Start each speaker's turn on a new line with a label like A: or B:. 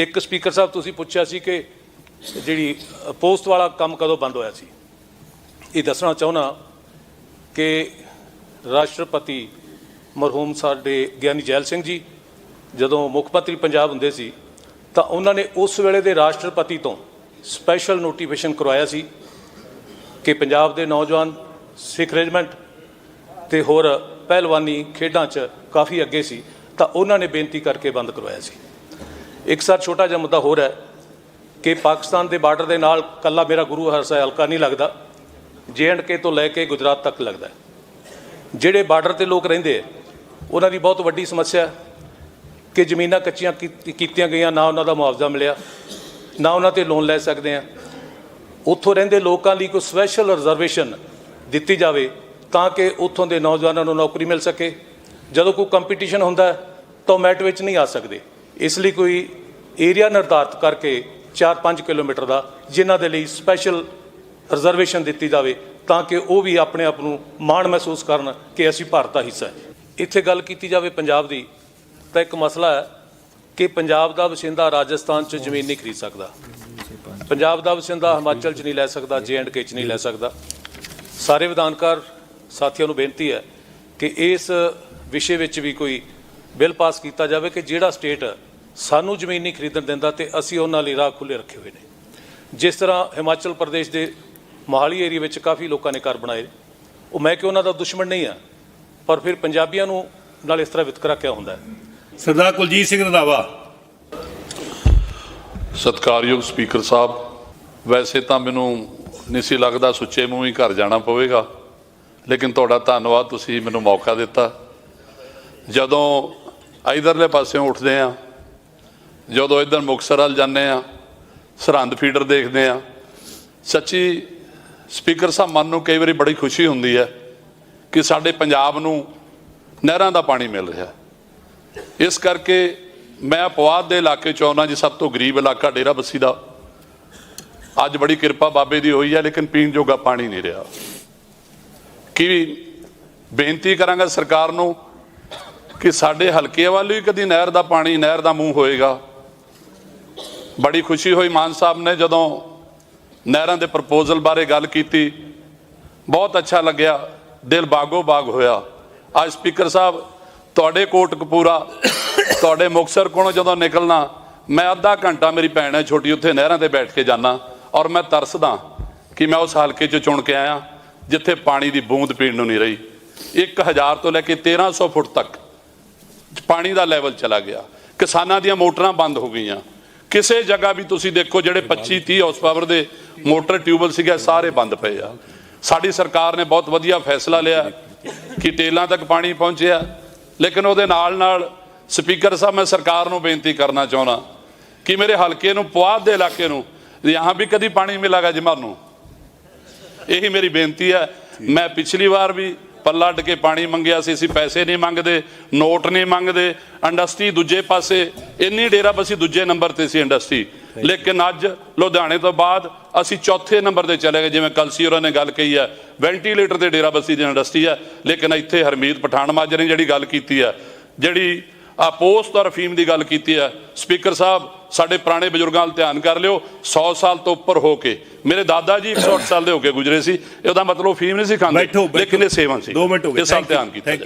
A: ਇੱਕ ਸਪੀਕਰ ਸਾਹਿਬ, ਤੁਸੀਂ ਪੁੱਛਿਆ ਸੀ ਕਿ ਜਿਹੜੀ ਪੋਸਟ ਵਾਲਾ ਕੰਮ ਕਦੋਂ ਬੰਦ ਹੋਇਆ ਸੀ? ਇਹ ਦੱਸਣਾ ਚਾਹੁੰਦਾ ਕਿ ਰਾਸ਼ਟਰਪਤੀ ਮਰਹੂਮ ਸਾਡੇ ਗਿਆਨੀ ਜੈਲ ਸਿੰਘ ਜੀ, ਜਦੋਂ ਮੁੱਖ ਮੰਤਰੀ ਪੰਜਾਬ ਹੁੰਦੇ ਸੀ, ਤਾਂ ਉਹਨਾਂ ਨੇ ਉਸ ਵੇਲੇ ਦੇ ਰਾਸ਼ਟਰਪਤੀ ਤੋਂ ਸਪੈਸ਼ਲ ਨੋਟੀਫਿਕੇਸ਼ਨ ਕਰਵਾਇਆ ਸੀ ਕਿ ਪੰਜਾਬ ਦੇ ਨੌਜਵਾਨ ਸਿੱਖ ਰੈਜੀਮੈਂਟ ਤੇ ਹੋਰ ਪਹਿਲਵਾਨੀ ਖੇਡਾਂ 'ਚ ਕਾਫੀ ਅੱਗੇ ਸੀ, ਤਾਂ ਉਹਨਾਂ ਨੇ ਬੇਨਤੀ ਕਰਕੇ ਬੰਦ ਕਰਵਾਇਆ ਸੀ। ਇੱਕ ਸਰ ਛੋਟਾ ਜਿਹਾ ਮੁੱਦਾ ਹੋਰ ਹੈ ਕਿ ਪਾਕਿਸਤਾਨ ਦੇ ਬਾਰਡਰ ਦੇ ਨਾਲ ਕੱਲਾ ਮੇਰਾ ਗੁਰੂ ਹਰਸਾ ਹਲਕਾ ਨਹੀਂ ਲੱਗਦਾ, ਜੇ ਐਂਡ ਕੇ ਤੋਂ ਲੈ ਕੇ ਗੁਜਰਾਤ ਤੱਕ ਲੱਗਦਾ ਜਿਹੜੇ ਬਾਰਡਰ ਤੇ ਲੋਕ ਰਹਿੰਦੇ ਉਹਨਾਂ ਦੀ ਬਹੁਤ ਵੱਡੀ ਸਮੱਸਿਆ ਕਿ ਜ਼ਮੀਨਾਂ ਕੱਚੀਆਂ ਕੀਤੀਆਂ ਗਈਆਂ, ਨਾ ਉਹਨਾਂ ਦਾ ਮੁਆਵਜ਼ਾ ਮਿਲਿਆ, ਨਾ ਉਹਨਾਂ ਤੇ ਲੋਨ ਲੈ ਸਕਦੇ ਆ। ਉੱਥੋਂ ਰਹਿੰਦੇ ਲੋਕਾਂ ਲਈ ਕੋਈ ਸਪੈਸ਼ਲ ਰਿਜ਼ਰਵੇਸ਼ਨ ਦਿੱਤੀ ਜਾਵੇ ਤਾਂ ਕਿ ਉੱਥੋਂ ਦੇ ਨੌਜਵਾਨਾਂ ਨੂੰ ਨੌਕਰੀ ਮਿਲ ਸਕੇ। ਜਦੋਂ ਕੋਈ ਕੰਪੀਟੀਸ਼ਨ ਹੁੰਦਾ ਤਾਂ ਉਹ ਮੈਟ ਵਿੱਚ ਨਹੀਂ ਆ ਸਕਦੇ। ਇਸ ਲਈ ਕੋਈ ਏਰੀਆ ਨਿਰਧਾਰਤ ਕਰਕੇ 4-5 ਕਿਲੋਮੀਟਰ ਦਾ, ਜਿਨ੍ਹਾਂ ਦੇ ਲਈ ਸਪੈਸ਼ਲ ਰਿਜ਼ਰਵੇਸ਼ਨ ਦਿੱਤੀ ਜਾਵੇ, ਤਾਂ ਕਿ ਉਹ ਵੀ ਆਪਣੇ ਆਪ ਨੂੰ ਮਾਣ ਮਹਿਸੂਸ ਕਰਨ ਕਿ ਅਸੀਂ ਭਾਰਤ ਦਾ ਹਿੱਸਾ ਹੈ। ਇੱਥੇ ਗੱਲ ਕੀਤੀ ਜਾਵੇ ਪੰਜਾਬ ਦੀ, ਤਾਂ ਇੱਕ ਮਸਲਾ ਹੈ ਕਿ ਪੰਜਾਬ ਦਾ ਵਸਿੰਦਾ ਰਾਜਸਥਾਨ 'ਚ ਜ਼ਮੀਨ ਨਹੀਂ ਖਰੀਦ ਸਕਦਾ। ਪੰਜਾਬ ਦਾ ਵਸਿੰਦਾ ਹਿਮਾਚਲ 'ਚ ਨਹੀਂ ਲੈ ਸਕਦਾ ਜੇ ਐਂਡ ਕੇ 'ਚ ਨਹੀਂ ਲੈ ਸਕਦਾ। ਸਾਰੇ ਵਿਧਾਨਕਾਰ ਸਾਥੀਆਂ ਨੂੰ ਬੇਨਤੀ ਹੈ ਕਿ ਇਸ ਵਿਸ਼ੇ ਵਿੱਚ ਵੀ ਕੋਈ ਬਿੱਲ ਪਾਸ ਕੀਤਾ ਜਾਵੇ ਕਿ ਜਿਹੜਾ ਸਟੇਟ ਸਾਨੂੰ ਜ਼ਮੀਨ ਨਹੀਂ ਖਰੀਦਣ ਦਿੰਦਾ ਤੇ ਅਸੀਂ ਉਹਨਾਂ ਲਈ ਰਾਹ ਖੁੱਲੇ ਰੱਖੇ ਹੋਏ ਨੇ। ਜਿਸ ਤਰ੍ਹਾਂ ਹਿਮਾਚਲ ਪ੍ਰਦੇਸ਼ ਦੇ ਮੋਹਾਲੀ ਏਰੀਆ ਵਿੱਚ ਕਾਫੀ ਲੋਕਾਂ ਨੇ ਘਰ ਬਣਾਏ। ਉਹ ਮੈਂ ਕਿ ਉਹਨਾਂ ਦਾ ਦੁਸ਼ਮਣ ਨਹੀਂ ਆ ਪਰ ਫਿਰ ਪੰਜਾਬੀਆਂ ਨੂੰ ਨਾਲ ਇਸ ਤਰ੍ਹਾਂ ਵਿਤਕਰਾ ਕਿਉਂ ਹੁੰਦਾ ਹੈ?
B: ਸਰਦਾਰ ਕੁਲਜੀਤ ਸਿੰਘ ਰੰਧਾਵਾ।
C: ਸਤਿਕਾਰਯੋਗ ਸਪੀਕਰ ਸਾਹਿਬ ਵੈਸੇ ਤਾਂ ਮੈਨੂੰ ਨਹੀਂ ਸੀ ਲੱਗਦਾ ਸੁੱਚੇ ਮੂੰਹ ਹੀ ਘਰ ਜਾਣਾ ਪਵੇਗਾ ਲੇਕਿਨ ਤੁਹਾਡਾ ਧੰਨਵਾਦ ਤੁਸੀਂ ਮੈਨੂੰ ਮੌਕਾ ਦਿੱਤਾ। ਜਦੋਂ ਇਧਰਲੇ ਪਾਸਿਓਂ ਉੱਠਦੇ ਆ ਜਦੋਂ ਇਧਰ ਮੁਕਤਸਰ ਵੱਲ ਜਾਂਦੇ ਆ ਸਰਹੰਦ ਫੀਡਰ ਦੇਖਦੇ ਆ ਸੱਚੀ ਸਪੀਕਰ ਸਾਹਿਬ ਮਨ ਨੂੰ ਕਈ ਵਾਰੀ ਬੜੀ ਖੁਸ਼ੀ ਹੁੰਦੀ ਹੈ ਕਿ ਸਾਡੇ ਪੰਜਾਬ ਨੂੰ ਨਹਿਰਾਂ ਦਾ ਪਾਣੀ ਮਿਲ ਰਿਹਾ ਇਸ ਕਰਕੇ ਮੈਂ ਅਪਵਾਦ ਦੇ ਇਲਾਕੇ ਚ ਆਉਣਾ ਜੀ, ਸਭ ਤੋਂ ਗਰੀਬ ਇਲਾਕਾ ਡੇਰਾ ਬੱਸੀ ਦਾ। ਅੱਜ ਬੜੀ ਕਿਰਪਾ ਬਾਬੇ ਦੀ ਹੋਈ ਹੈ, ਲੇਕਿਨ ਪੀਣ ਜੋਗਾ ਪਾਣੀ ਨਹੀਂ ਰਿਹਾ। ਕੀ ਬੇਨਤੀ ਕਰਾਂਗਾ ਸਰਕਾਰ ਨੂੰ ਕਿ ਸਾਡੇ ਹਲਕੇ ਵੱਲ ਵੀ ਕਦੀ ਨਹਿਰ ਦਾ ਪਾਣੀ, ਨਹਿਰ ਦਾ ਮੂੰਹ ਹੋਏਗਾ। ਬੜੀ ਖੁਸ਼ੀ ਹੋਈ ਮਾਨ ਸਾਹਿਬ ਨੇ ਜਦੋਂ ਨਹਿਰਾਂ ਦੇ ਪ੍ਰਪੋਜ਼ਲ ਬਾਰੇ ਗੱਲ ਕੀਤੀ। ਬਹੁਤ ਅੱਛਾ ਲੱਗਿਆ, ਦਿਲ ਬਾਗੋ ਬਾਗ ਹੋਇਆ। ਅੱਜ ਸਪੀਕਰ ਸਾਹਿਬ, ਤੁਹਾਡੇ ਕੋਟ ਕਪੂਰਾ, ਤੁਹਾਡੇ ਮੁਕਸਰ ਕੋਲੋਂ ਜਦੋਂ ਨਿਕਲਣਾ, ਮੈਂ ਅੱਧਾ ਘੰਟਾ ਮੇਰੀ ਭੈਣ ਹੈ ਛੋਟੀ, ਉੱਥੇ ਨਹਿਰਾਂ ਤੇ ਬੈਠ ਕੇ ਜਾਣਾ ਔਰ ਮੈਂ ਤਰਸਦਾ ਕਿ ਮੈਂ ਉਸ ਹਲਕੇ 'ਚ ਚੁਣ ਕੇ ਆਇਆ, ਜਿੱਥੇ ਪਾਣੀ ਦੀ ਬੂੰਦ ਪੀਣ ਨੂੰ ਨਹੀਂ ਰਹੀ। 1000 ਤੋਂ ਲੈ ਕੇ 1300 ਫੁੱਟ ਤੱਕ ਪਾਣੀ ਦਾ ਲੈਵਲ ਚਲਾ ਗਿਆ। ਕਿਸਾਨਾਂ ਦੀਆਂ ਮੋਟਰਾਂ ਬੰਦ ਹੋ ਗਈਆਂ। ਕਿਸੇ ਜਗ੍ਹਾ ਵੀ ਤੁਸੀਂ ਦੇਖੋ ਜਿਹੜੇ 25 30 ਹਾਰਸ ਪਾਵਰ ਦੇ ਮੋਟਰ ਟਿਊਬਲ ਸੀਗੇ ਸਾਰੇ ਬੰਦ ਪਏ ਆ। ਸਾਡੀ ਸਰਕਾਰ ਨੇ ਬਹੁਤ ਵਧੀਆ ਫੈਸਲਾ ਲਿਆ ਕਿ ਟੇਲਾਂ ਤੱਕ ਪਾਣੀ ਪਹੁੰਚਿਆ। ਲੇਕਿਨ ਉਹਦੇ ਨਾਲ ਨਾਲ ਸਪੀਕਰ ਸਾਹਿਬ, ਮੈਂ ਸਰਕਾਰ ਨੂੰ ਬੇਨਤੀ ਕਰਨਾ ਚਾਹੁੰਦਾ ਕਿ ਮੇਰੇ ਹਲਕੇ ਨੂੰ, ਪੁਆਧ ਦੇ ਇਲਾਕੇ ਨੂੰ, ਯਹਾਂ ਵੀ ਕਦੀ ਪਾਣੀ ਮਿਲਾਗਾ ਜੀ ਮਾਨੂੰ ਇਹੀ ਮੇਰੀ ਬੇਨਤੀ ਹੈ। ਮੈਂ ਪਿਛਲੀ ਵਾਰ ਵੀ ਪੱਲਾ ਅੱਡ ਕੇ ਪਾਣੀ ਮੰਗਿਆ ਸੀ ਅਸੀਂ ਪੈਸੇ ਨਹੀਂ ਮੰਗਦੇ ਨੋਟ ਨਹੀਂ ਮੰਗਦੇ ਇੰਡਸਟਰੀ ਦੂਜੇ ਪਾਸੇ ਇੰਨੀ ਡੇਰਾ ਬਸੀ ਦੂਜੇ ਨੰਬਰ ਤੇ ਸੀ ਇੰਡਸਟਰੀ। ਲੇਕਿਨ ਅੱਜ ਲੁਧਿਆਣੇ ਤੋਂ ਬਾਅਦ ਅਸੀਂ ਚੌਥੇ ਨੰਬਰ ਤੇ ਚਲੇ ਗਏ ਜਿਵੇਂ ਕਲਸੀ ਹੋਰਾਂ ਨੇ ਗੱਲ ਕਹੀ ਹੈ। ਵੈਂਟੀਲੇਟਰ ਤੇ ਡੇਰਾ ਬਸੀ ਦੀ ਇੰਡਸਟਰੀ ਹੈ ਲੇਕਿਨ ਇੱਥੇ ਹਰਮੀਤ ਪਠਾਨ ਮਾਜਰ ਨੇ ਜਿਹੜੀ ਗੱਲ ਕੀਤੀ ਹੈ ਜਿਹੜੀ ਆ ਪੋਸਟ ਔਰ ਫੀਮ ਦੀ ਗੱਲ ਕੀਤੀ ਹੈ ਸਪੀਕਰ ਸਾਹਿਬ ਸਾਡੇ ਪੁਰਾਣੇ ਬਜ਼ੁਰਗਾਂ ਵੱਲ ਧਿਆਨ ਕਰ ਲਿਓ 100 ਸਾਲ ਤੋਂ ਉੱਪਰ ਹੋ ਕੇ। ਮੇਰੇ ਦਾਦਾ ਜੀ 108 ਸਾਲ ਦੇ ਹੋ ਕੇ ਗੁਜ਼ਰੇ ਸੀ ਇਹਦਾ ਮਤਲਬ ਫੀਮ ਨਹੀਂ ਸੀ ਖਾਂਦੇ। ਲੇਕਿਨ ਇਹ ਸੇਵਨ ਸੀ।
B: ਦੋ ਮਿੰਟ ਹੋ ਗਏ।
C: ਇਸ ਧਿਆਨ ਕੀਤਾ